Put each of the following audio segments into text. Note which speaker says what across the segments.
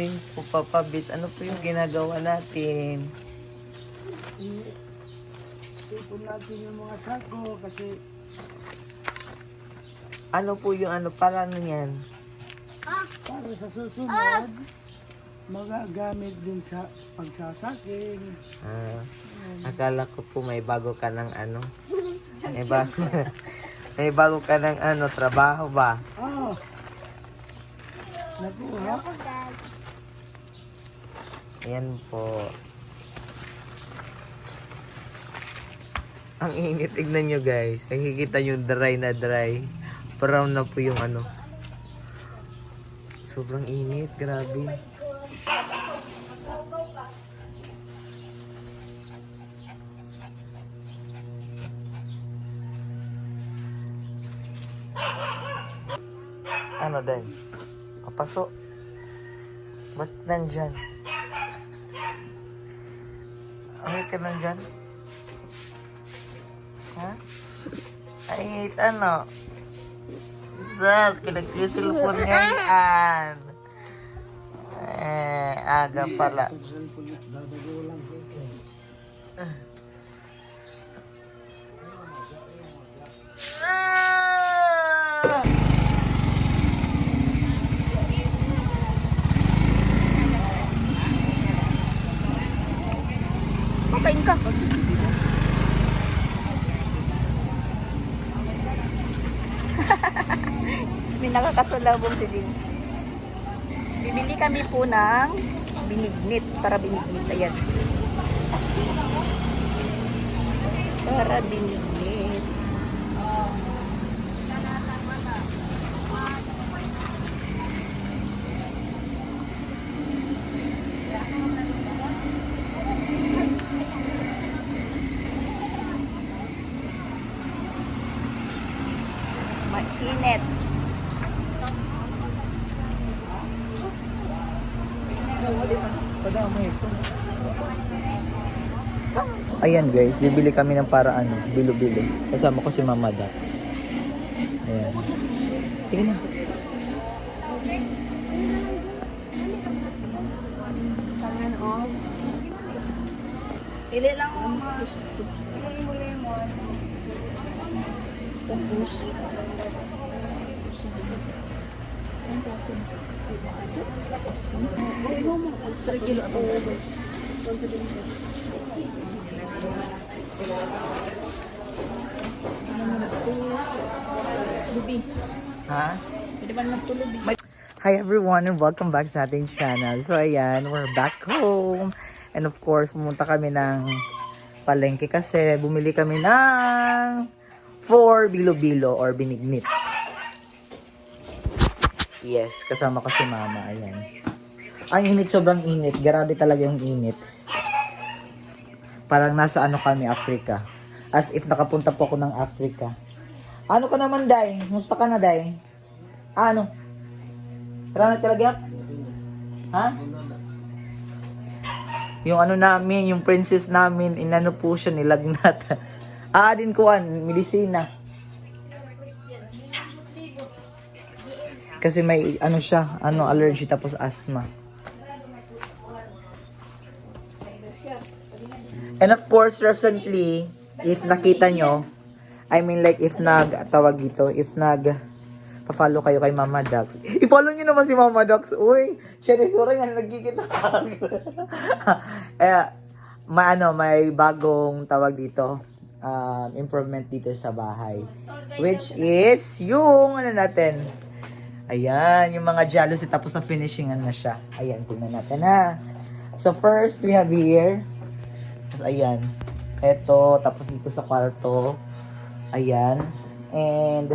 Speaker 1: morning po, Papa Bit. Ano po yung ginagawa natin?
Speaker 2: Ipon natin yung mga sako kasi
Speaker 1: Ano po yung ano, para ano yan?
Speaker 2: para sa susunod magagamit din sa pagsasaking.
Speaker 1: Ah, akala ko po may bago ka ng ano. May bago, may bago ka ng ano, trabaho ba?
Speaker 2: Oh! Nakuha?
Speaker 1: Ayan po. Ang init, tignan nyo guys. Nakikita yung dry na dry. Brown na po yung ano. Sobrang init, grabe. Ano din? Papaso. Ba't nandyan? Bakit ka nandyan? Ha? Ay, ano? Sus, pinagsisilpon nga yan. Eh, aga pala.
Speaker 2: Na, dadago lang kito.
Speaker 1: Ah!
Speaker 3: Pakain ka. May nakakasulabong si Jin. Bibili kami po ng binignit para binignit. Ayan. Para binignit.
Speaker 1: Ayan guys, bibili kami ng para ano, bilo-bilo. Kasama ko si Mama Dax. Ayan. Sige na.
Speaker 3: Pili lang o mga. Lemon. Tapos. Ako. Lubi.
Speaker 1: Ha?
Speaker 3: Tulubi?
Speaker 1: Hi everyone and welcome back sa ating channel. So ayan, we're back home. And of course, pumunta kami ng palengke kasi bumili kami ng for bilo-bilo or binignit. Yes, kasama ko si mama. Ayan. Ang init, sobrang init. Grabe talaga yung init. Parang nasa ano kami, Africa. As if nakapunta po ako ng Africa. Ano ka naman, Day? Musta ka na, Day? Ano? Tara na talaga? Ha? Yung ano namin, yung princess namin, inano po siya, nilagnat. ah, din kuan, medisina. Kasi may ano siya, ano allergy tapos asthma. And of course, recently, if nakita nyo, I mean like if nag, tawag dito, if nag, pa-follow kayo kay Mama Dax. I-follow nyo naman si Mama Dax. Uy, siya rin sura nga nagkikita. eh, ma ano, may bagong tawag dito, um, improvement dito sa bahay. Which is yung ano natin. Ayan, yung mga jealousy tapos na finishingan na siya. Ayan, tingnan natin ha. So first, we have here. Tapos ayan. Ito, tapos dito sa kwarto. Ayan. And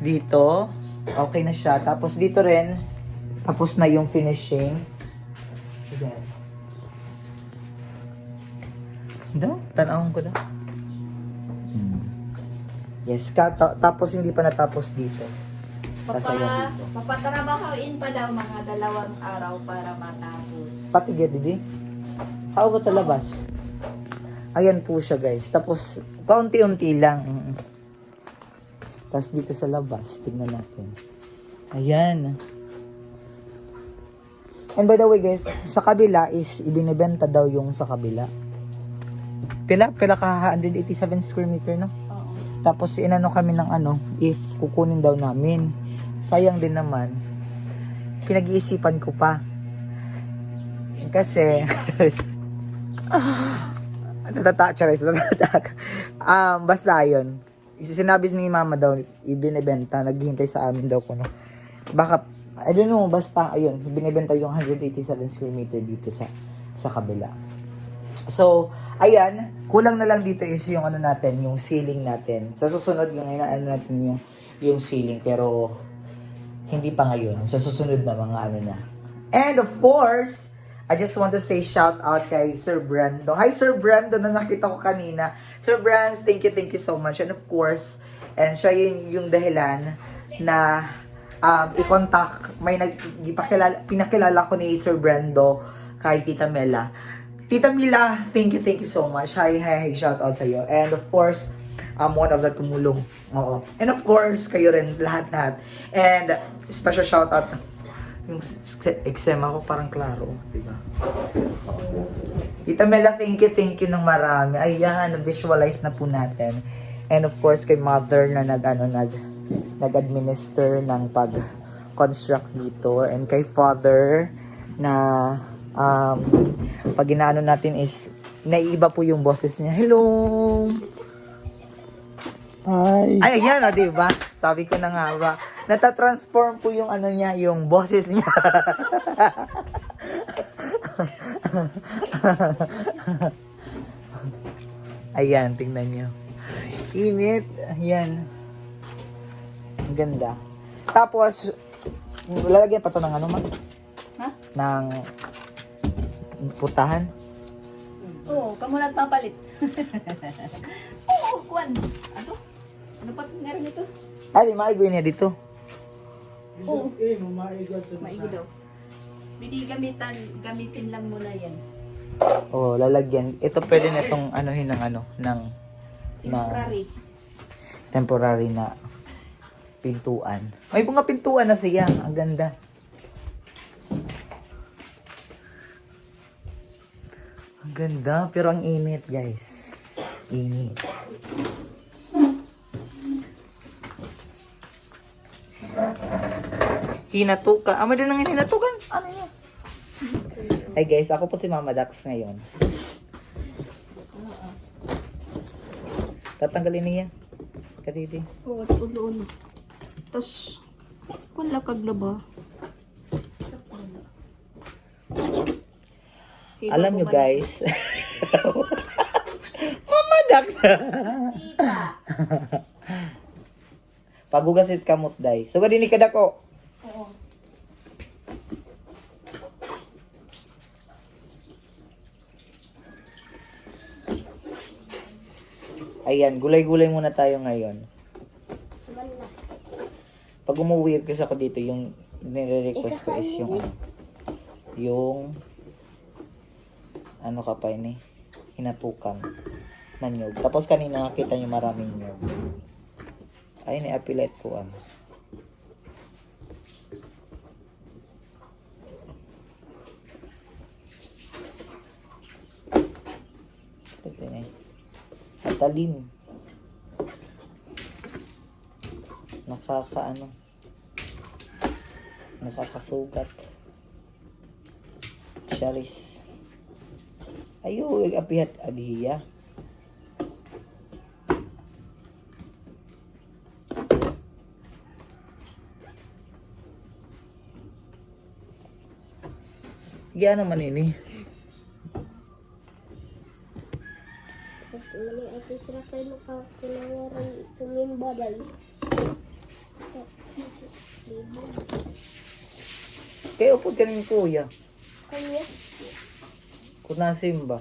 Speaker 1: dito, okay na siya. Tapos dito rin, tapos na yung finishing. Ayan. Do, tanawin ko daw. Hmm. Yes, ka, ta- tapos hindi pa natapos dito.
Speaker 3: Papa,
Speaker 1: dito.
Speaker 3: papatrabahoin pa daw mga dalawang araw para matapos.
Speaker 1: Pati dyan, Bibi. How about sa labas? Ayan po siya guys. Tapos, kaunti-unti lang. Tapos dito sa labas, tignan natin. Ayan. And by the way guys, sa kabila is ibinibenta daw yung sa kabila. Pila? Pila ka 187 square meter no?
Speaker 3: Oo.
Speaker 1: Tapos inano kami ng ano, if kukunin daw namin. Sayang din naman. Pinag-iisipan ko pa. Kasi, natata, charis, natata. Um, basta yun. Sinabi ni mama daw, ibinibenta, naghihintay sa amin daw ko, no. Baka, I don't know, basta, ayun, binibenta yung 187 square meter dito sa sa kabila. So, ayan, kulang na lang dito is yung ano natin, yung ceiling natin. Sa susunod yung inaano natin yung yung ceiling pero hindi pa ngayon. Sa susunod na mga ano na. And of course, I just want to say shout out kay Sir Brando. Hi Sir Brando na nakita ko kanina. Sir Brands, thank you, thank you so much. And of course, and siya yun yung dahilan na um, i-contact, may nag, ipakilala, pinakilala ko ni Sir Brando kay Tita Mela. Tita Mila, thank you, thank you so much. Hi, hi, hi, shout out sa iyo. And of course, um, one of the tumulong. Oo. And of course, kayo rin, lahat-lahat. And special shout out, yung eczema ko parang klaro, di ba? Tita Mela, thank you, thank you ng marami. Ayan, visualize na po natin. And of course, kay mother na nag, ano, nag, nag-administer ng pag-construct dito. And kay father na um, pag inaano natin is naiiba po yung boses niya. Hello!
Speaker 2: Ay,
Speaker 1: Ay, ayan o, di ba? Sabi ko na nga ba. Natatransform po yung ano niya, yung boses niya. ayan, tingnan niyo. Init. Ayan. Ang ganda. Tapos, lalagyan pa to ng ano man?
Speaker 3: Ha?
Speaker 1: Ng putahan.
Speaker 3: Oo, kamo nagpapalit. Oo, kwan. Ano? Ano pa meron ito?
Speaker 1: Ay, maigoy niya dito.
Speaker 3: Oo.
Speaker 2: eh, maigot to
Speaker 3: Maigo daw. Hindi gamitan, gamitin lang muna yan.
Speaker 1: Oh, lalagyan. Ito pwede na itong anuhin ng ano, ng na
Speaker 3: Temporary.
Speaker 1: temporary na pintuan. May mga pintuan na siya. Ang ganda. Ang ganda, pero ang init, guys. Init. Hinatuka. Ah, madali nang hinatukan. Ano yan? Hi guys, ako po si Mama Dax ngayon. Tatanggalin niya. Kadidi.
Speaker 3: Oo, ulo-ulo. Tapos, kung lakag na ba?
Speaker 1: Alam nyo guys. Mama Dax! Pagugasit kamot day. So gadini ka dako.
Speaker 3: Oo.
Speaker 1: Ayan, gulay-gulay muna tayo ngayon. Pag umuwi kasi ako dito, yung nire-request ko is yung ano, yung ano ka pa ini, hinatukan na nyog. Tapos kanina nakita nyo maraming nyog. Ay, ni-appellate ko ano. Eh. Matalim. Nakakaano. Nakakasugat. Charis. Ayo, apihat agiya. Gyan naman ini.
Speaker 4: Mas mali ati sira kay makakilangaran sumimba dali.
Speaker 1: Kaya upo ka ng kuya.
Speaker 4: Kanya,
Speaker 1: Kung nasimba.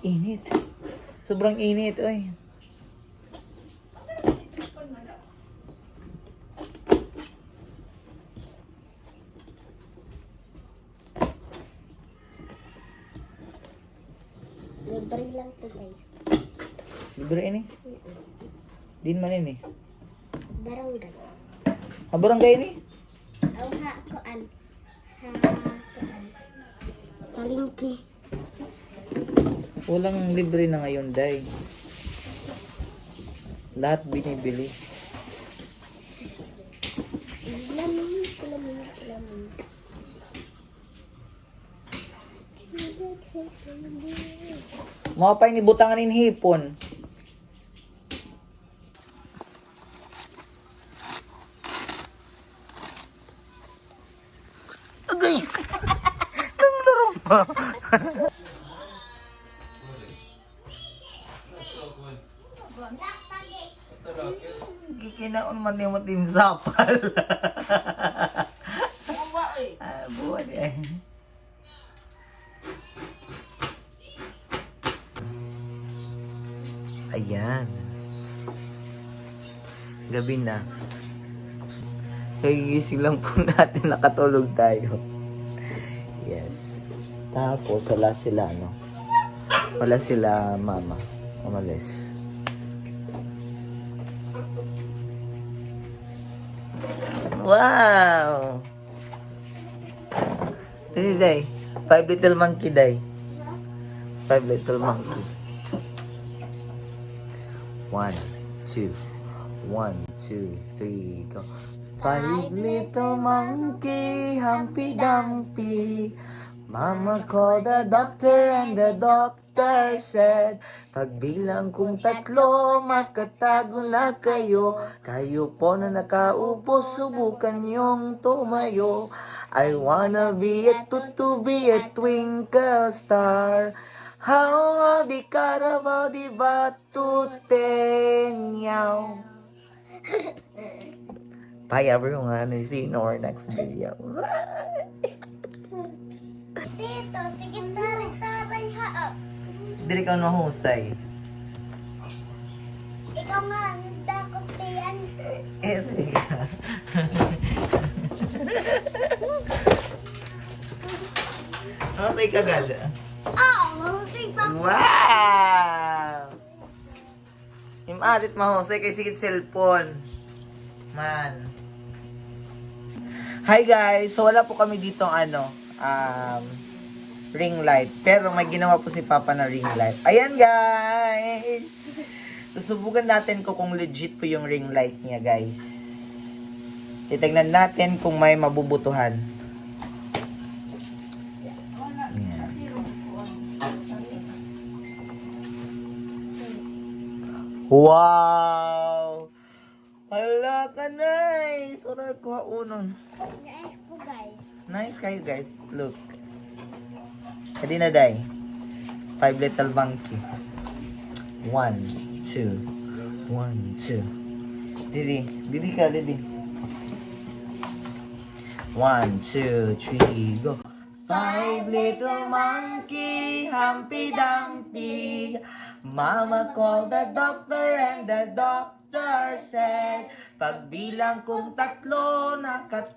Speaker 1: Init. Sobrang init, oy.
Speaker 4: Libre lang to guys.
Speaker 1: Libre ini. Din man ini.
Speaker 4: Barangay.
Speaker 1: Ah, barangay ini.
Speaker 4: Ang ha koan. Ha koan. Palingki.
Speaker 1: Walang libre na ngayon, day. Lahat binibili.
Speaker 4: Lamin, lamin, lamin.
Speaker 1: Mga pa ni butangan in hipon. Gikinaon man ni mo din sapal. Ah, buwan eh. Ayan. Gabi na. Kagigising lang po natin, nakatulog tayo. Yes. Tapos, wala sila, ano? Wala sila, mama. Umalis. Wow! Dili, day. Five little monkey, day. Five little monkey. One, two, one, two, three, go. Five little monkey, Humpy Dumpy. Mama called the doctor and the doctor said, Pagbilang kong tatlo, makatago na kayo. Kayo po na nakaupo, subukan yung tumayo. I wanna be a tutu, be a twinkle star. How di carabao di batutenyaw. Bye everyone. See you in our next video.
Speaker 4: Tito, sige tarik sabay ha.
Speaker 1: Dili ka mahusay.
Speaker 4: Ikaw nga, nagdakot tiyan.
Speaker 1: Ere. Mahusay ka gala.
Speaker 4: Oh, mahusay pa.
Speaker 1: Wow! Asit mahusay kay sigit cellphone. Man. Hi guys! So wala po kami dito ano, um, ring light. Pero may ginawa po si Papa na ring light. Ayan guys! Susubukan natin ko kung legit po yung ring light niya guys. Titignan natin kung may mabubutuhan. Wow! Hala ka, nice! Oray ko haunon.
Speaker 4: Guys ko guys.
Speaker 1: Nice kayo, guys. Look. Hindi na, day. Five little monkey. One, two. One, two. Didi. Didi ka, Didi. One, two, three, go. Five little monkey, Humpy Dumpy. Mama called the doctor and the doctor said, Pagbilang kong tatlo, nakatago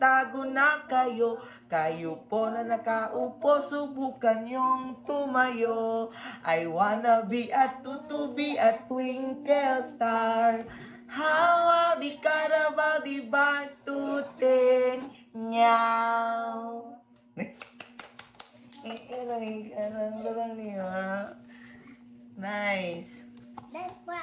Speaker 1: na kayo. Kayo po na nakaupo, subukan yung tumayo. I wanna be a tutu, be a twinkle star. How di carabao di batuten nyaw. Nice.
Speaker 4: Dahil pa